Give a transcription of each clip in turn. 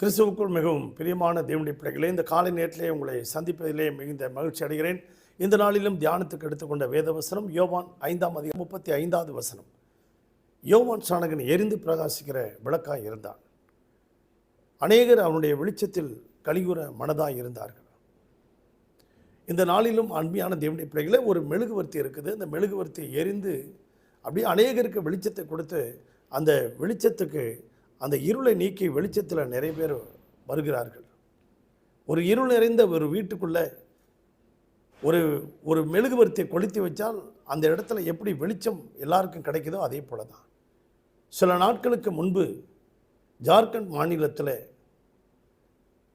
கிறிஸ்துவுக்குள் மிகவும் பிரியமான தேவனுடைய பிள்ளைகளே இந்த காலை நேரத்திலே உங்களை சந்திப்பதிலே மிகுந்த மகிழ்ச்சி அடைகிறேன். இந்த நாளிலும் தியானத்துக்கு எடுத்துக்கொண்ட வேதவசனம் யோவான் ஐந்தாம் அதிகம் முப்பத்தி ஐந்தாவது வசனம். யோவான் சாணகன் எரிந்து பிரகாசிக்கிற விளக்காய் இருந்தான். அநேகர் அவனுடைய வெளிச்சத்தில் கலிகுற மனதாக இருந்தார்கள். இந்த நாளிலும் அன்பியான தேவனுடைய பிள்ளைகளே ஒரு மெழுகுவர்த்தி இருக்குது. அந்த மெழுகுவர்த்தி எரிந்து அப்படியே அநேகருக்கு வெளிச்சத்தை கொடுத்து அந்த வெளிச்சத்துக்கு அந்த இருளை நீக்கி வெளிச்சத்தில் நிறைய பேர் வருகிறார்கள். ஒரு இருள் நிறைந்த ஒரு வீட்டுக்குள்ளே ஒரு ஒரு மெழுகுவர்த்தியை கொளுத்தி வச்சால் அந்த இடத்துல எப்படி வெளிச்சம் எல்லாருக்கும் கிடைக்குதோ அதே போல தான் சில நாட்களுக்கு முன்பு ஜார்க்கண்ட் மாநிலத்தில்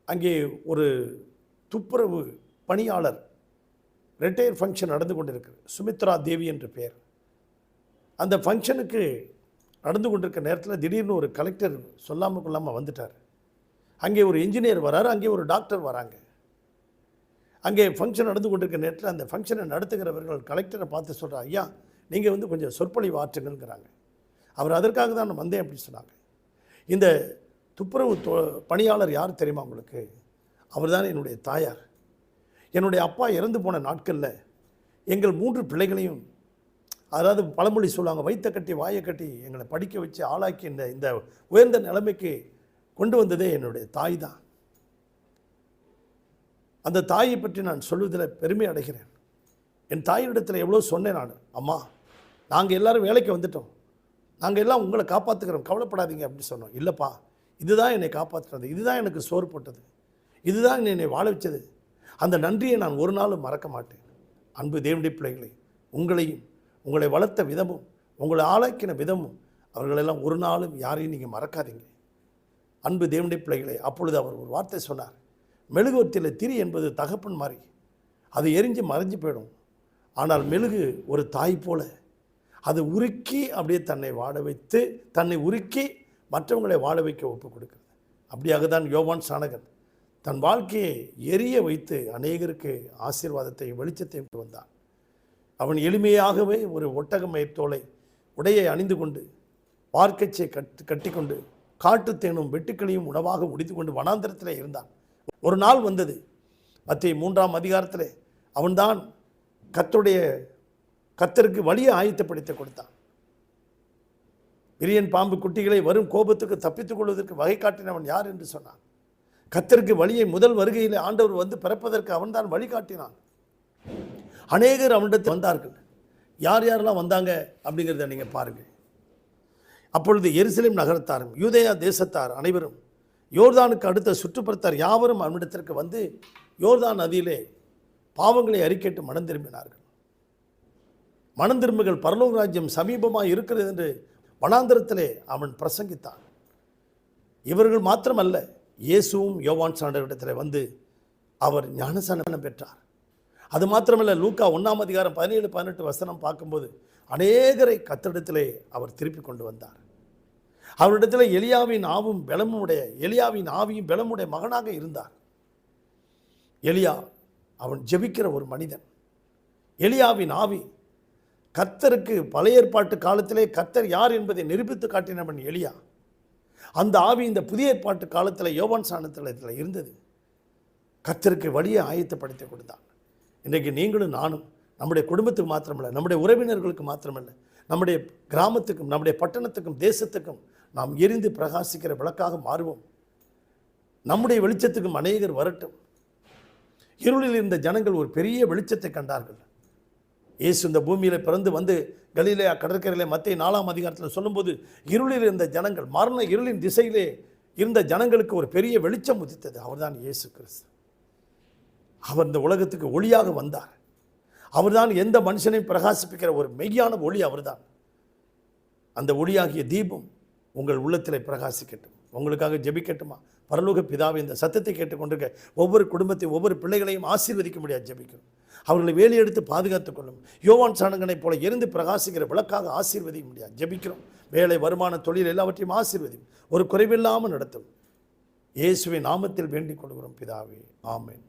அங்கே ஒரு துப்புரவு பணியாளர் ரிட்டையர் ஃபங்க்ஷன் நடந்து கொண்டிருக்கு சுமித்ரா தேவி என்று பெயர் அந்த ஃபங்க்ஷனுக்கு நடந்து கொண்டிருக்க நேரத்தில் திடீர்னு ஒரு கலெக்டர் சொல்லாமல் கொள்ளாமல் வந்துட்டார். அங்கே ஒரு இன்ஜினியர் வராரு அங்கே ஒரு டாக்டர் வராங்க. அங்கே ஃபங்க்ஷன் நடந்து கொண்டிருக்க நேரத்தில் அந்த ஃபங்க்ஷனை நடத்துகிறவர்கள் கலெக்டரை பார்த்து சொல்கிறார் ஐயா நீங்கள் வந்து கொஞ்சம் சொற்பொழிவு ஆற்றுங்கிறாங்க அவர் அதற்காக தான் நான் வந்தேன் அப்படின்னு சொன்னாங்க. இந்த துப்புரவு தொ பணியாளர் யார் தெரியுமா உங்களுக்கு? அவர் தான் என்னுடைய தாயார். என்னுடைய அப்பா இறந்து போன நாட்களில் எங்கள் மூன்று பிள்ளைகளையும் அதாவது பழமொழி சொல்லுவாங்க வைத்த கட்டி வாயை கட்டி எங்களை படிக்க வச்சு ஆளாக்கி இந்த இந்த உயர்ந்த நிலைமைக்கு கொண்டு வந்ததே என்னுடைய தாய் தான். அந்த தாயை பற்றி நான் சொல்வதில் பெருமை அடைகிறேன். என் தாயினிடத்தில் எவ்வளோ சொன்னேன் நான் அம்மா நாங்கள் எல்லாரும் வேலைக்கு வந்துட்டோம். நாங்கள் எல்லாம் உங்களை காப்பாற்றுக்கிறோம் கவலைப்படாதீங்க அப்படின்னு சொன்னோம். இல்லைப்பா இதுதான் என்னை காப்பாற்றுறது இதுதான் எனக்கு சோறு போட்டது. இதுதான் என்னை வாழ வச்சது. அந்த நன்றியை நான் ஒரு நாளும் மறக்க மாட்டேன். அன்பு தேவனுடைய பிள்ளைகளை உங்களையும் உங்களை வளர்த்த விதமும் உங்களை ஆளாக்கின விதமும் அவர்களெல்லாம் ஒரு நாளும் யாரையும் நீங்கள் மறக்காதீங்க. அன்பு தேவனுடைய பிள்ளைகளை அப்பொழுது அவர் ஒரு வார்த்தை சொன்னார். மெழுகுவத்தில் திரி என்பது தகப்பன் மாதிரி அது எரிஞ்சு மறைஞ்சு போயிடும். ஆனால் மெழுகு ஒரு தாய் போல. அது உருக்கி அப்படியே தன்னை வாழ வைத்து தன்னை உருக்கி மற்றவங்களை வாழ வைக்க ஒப்பு கொடுக்கிறது. அப்படியாக தான் யோவான் சாணகன் தன் வாழ்க்கையை எரிய வைத்து அநேகருக்கு ஆசீர்வாதத்தையும் வெளிச்சத்தையும் கொண்டு வந்தான். அவன் எளிமையாகவே ஒரு ஒட்டகமயிர் தோலை உடையை அணிந்து கொண்டு பார்க்கச்சை கட்டு கட்டிக்கொண்டு காட்டுத்தேனும் வெட்டுக்களையும் உணவாக முடித்து கொண்டு வனாந்திரத்தில் இருந்தான். ஒரு நாள் வந்தது. மத்திய மூன்றாம் அதிகாரத்தில் அவன்தான் கத்துடைய கத்தருக்கு வழியை ஆயத்தப்படுத்தி கொடுத்தான். விரியன் பாம்பு குட்டிகளை வரும் கோபத்துக்கு தப்பித்துக் கொள்வதற்கு வகை காட்டினவன் யார் என்று சொன்னான். கத்தருக்கு வழியை முதல் வருகையில் ஆண்டவர் வந்து பிறப்பதற்கு அவன்தான் வழி காட்டினான். அநேகர் அவனிடத்தில் வந்தார்கள். யார் யாரெல்லாம் வந்தாங்க அப்படிங்கிறத நீங்கள் பாருங்கள். அப்பொழுது எருசலேம் நகரத்தாரும் யூதயா தேசத்தார் அனைவரும் யோர்தானுக்கு அடுத்த சுற்றுப்புறத்தார் யாவரும் அவனிடத்திற்கு வந்து யோர்தான் நதியிலே பாவங்களை அறிக்கைட்டு மனம் திரும்பினார்கள். மனம் திரும்புகள் பரலோக ராஜ்யம் சமீபமாக இருக்கிறது என்று வனாந்திரத்திலே அவன் பிரசங்கித்தான். இவர்கள் மாத்திரமல்ல இயேசுவும் யோவான் சாண்டவரிடத்தில் வந்து அவர் ஞானசானம் பெற்றார். அது மாத்திரமல்ல லூக்கா ஒன்றாம் அதிகாரம் பதினேழு பதினெட்டு வசனம் பார்க்கும்போது அநேகரை கத்திடத்திலே அவர் திருப்பி கொண்டு வந்தார். அவரிடத்தில் எலியாவின் ஆவும் பலமுடைய எலியாவின் ஆவியும் பலமுடைய மகனாக இருந்தார். எலியா அவன் ஜெபிக்கிற ஒரு மனிதன். எலியாவின் ஆவி கத்தருக்கு பழைய ஏற்பாட்டு காலத்திலே கத்தர் யார் என்பதை நிரூபித்து காட்டினவன் எலியா. அந்த ஆவி இந்த புதிய ஏற்பாட்டு காலத்தில் யோவான் சாணத்தில் இருந்தது. கத்தருக்கு வழியை ஆயத்தப்படுத்தி கொடுத்தான். இன்றைக்கு நீங்களும் நானும் நம்முடைய குடும்பத்துக்கு மாத்திரமல்ல நம்முடைய உறவினர்களுக்கு மாத்திரமல்ல நம்முடைய கிராமத்துக்கும் நம்முடைய பட்டணத்துக்கும் தேசத்துக்கும் நாம் எரிந்து பிரகாசிக்கிற விளக்காக மாறுவோம். நம்முடைய வெளிச்சத்துக்கும் அநேகர் வரட்டும். இருளில் இருந்த ஜனங்கள் ஒரு பெரிய வெளிச்சத்தை கண்டார்கள். இயேசு இந்த பூமியில் பிறந்து வந்து கலிலேயா கடற்கரையிலே மத்திய நாலாம் அதிகாரத்தில் சொல்லும்போது இருளில் இருந்த ஜனங்கள் மரண இருளின் திசையிலே இருந்த ஜனங்களுக்கு ஒரு பெரிய வெளிச்சம் உதித்தது. அவர்தான் இயேசு கிறிஸ்து. அவர் இந்த உலகத்துக்கு ஒளியாக வந்தார். அவர்தான் எந்த மனுஷனையும் பிரகாசிப்பிக்கிற ஒரு மெய்யான ஒளி அவர்தான். அந்த ஒளியாகிய தீபம் உங்கள் உள்ளத்தில் பிரகாசிக்கட்டும். உங்களுக்காக ஜெபிக்கட்டுமா? பரலோக பிதாவை இந்த சத்தத்தை கேட்டுக்கொண்டிருக்க ஒவ்வொரு குடும்பத்தையும் ஒவ்வொரு பிள்ளைகளையும் ஆசீர்வதிக்க முடியாது ஜெபிக்கணும் அவர்களை வேலி எடுத்து பாதுகாத்துக் கொள்ளும். யோவான் சாணங்கனைப் போல இருந்து பிரகாசிக்கிற விளக்காக ஆசீர்வதிக்க முடியாது ஜெபிக்கிறோம். வேலை வருமான தொழில் எல்லாவற்றையும் ஆசீர்வதியும். ஒரு குறைவில்லாமல் நடத்தும். இயேசுவை நாமத்தில் வேண்டிக் கொள்கிறோம் பிதாவே. ஆமென்.